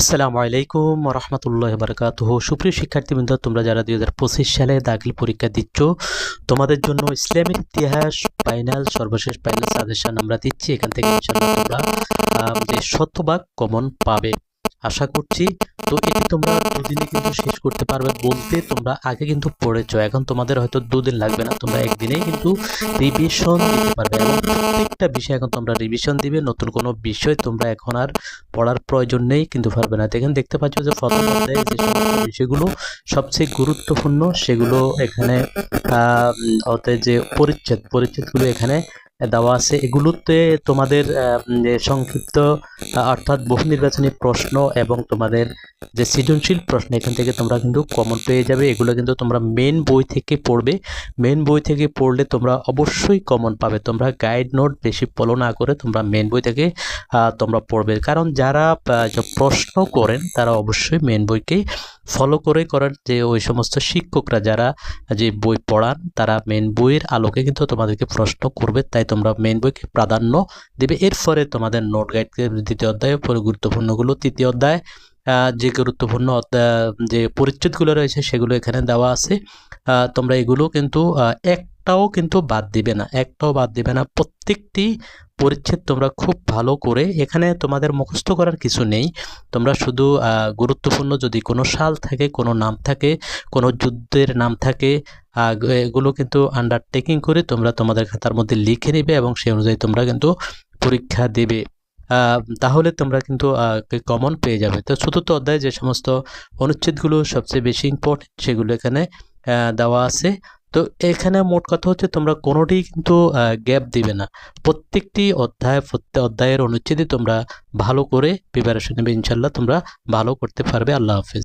আসসালামু আলাইকুম রহমতুল্লাহ বরকাত সুপ্রিয় শিক্ষার্থীবৃন্দ, তোমরা যারা দুই হাজার পঁচিশ সালে দাখিল পরীক্ষা দিচ্ছ, তোমাদের জন্য ইসলামিক ইতিহাস ফাইনাল, সর্বশেষ ফাইনাল সাজেশন আমরা দিচ্ছি। এখান থেকে ইনশাল্লাহ তোমরা শতভাগ কমন পাবে। আশা করছি তো এটি তোমরা দুদিনে কিন্তু শেষ করতে পারবে বলতে তোমরা আগে কিন্তু পড়েছো। এখন তোমাদের হয়তো দুদিন লাগবে না, তোমরা একদিনেই কিন্তু রিভিশন দিতে পারবে এবং প্রত্যেকটা বিষয় এখন তোমরা রিভিশন দিবে, নতুন কোনো বিষয় তোমরা এখন আর পড়ার প্রয়োজন নেই, কিন্তু পারবে না। দেখেন দেখতে পাচ্ছ যে প্রথম অধ্যায়ে যে সমস্ত বিষয়গুলো সবচেয়ে গুরুত্বপূর্ণ, সেগুলো এখানে অর্থাৎ যে পরিচ্ছেদ, পরিচ্ছেদগুলো এখানে দেওয়া আছে। এগুলোতে তোমাদের সংক্ষিপ্ত অর্থাৎ বহু নির্বাচনী প্রশ্ন এবং তোমাদের যে সৃজনশীল প্রশ্ন, এখান থেকে তোমরা কিন্তু কমন পেয়ে যাবে। এগুলো কিন্তু তোমরা মেন বই থেকে পড়বে। মেন বই থেকে পড়লে তোমরা অবশ্যই কমন পাবে। তোমরা গাইড নোট বেশি ফলো না করে তোমরা মেন বই থেকে তোমরা পড়বে। কারণ যারা প্রশ্ন করেন, তারা অবশ্যই মেন বইকেই ফলো করে করেন যে ওই সমস্ত শিক্ষকরা যারা যে বই পড়ান তারা মেন বইয়ের আলোকে কিন্তু তোমাদেরকে প্রশ্ন করবে তাই তোমরা মেন বইকে প্রাধান্য দেবে। এরপরে তোমাদের নোট গাইডকে দ্বিতীয় অধ্যায় পরে গুরুত্বপূর্ণগুলো তৃতীয় অধ্যায় যে গুরুত্বপূর্ণ যে পরিচ্ছেদগুলো রয়েছে সেগুলো এখানে দেওয়া আছে। তোমরা এগুলো কিন্তু আহ, একটাও কিন্তু বাদ দিবে না, একটাও বাদ দিবে না। প্রত্যেকটি পরিচ্ছেদ তোমরা খুব ভালো করে এখানে তোমাদের মুখস্থ করার কিছু নেই। তোমরা শুধু গুরুত্বপূর্ণ যদি কোনো সাল থাকে, কোনো নাম থাকে, কোনো যুদ্ধের নাম থাকে এগুলো কিন্তু আন্ডারটেকিং করে তোমরা তোমাদের খাতার মধ্যে লিখে নেবে এবং সেই অনুযায়ী তোমরা কিন্তু পরীক্ষা দেবে। তাহলে তোমরা কিন্তু কমন পেয়ে যাবে। তো চতুর্থ অধ্যায়ে যে সমস্ত অনুচ্ছেদগুলো সবচেয়ে বেশি ইম্পর্টেন্ট সেগুলো এখানে দেওয়া আছে। তো এখানে মোট কথা হচ্ছে তোমরা কোনোটি কিন্তু গ্যাপ দিবে না। প্রত্যেকটি অধ্যায়, প্রত্যেক অধ্যায়ের অনুচ্ছেদে তোমরা ভালো করে প্রিপারেশন নেবে ইনশাল্লাহ তোমরা ভালো করতে পারবে। আল্লাহ হাফিজ।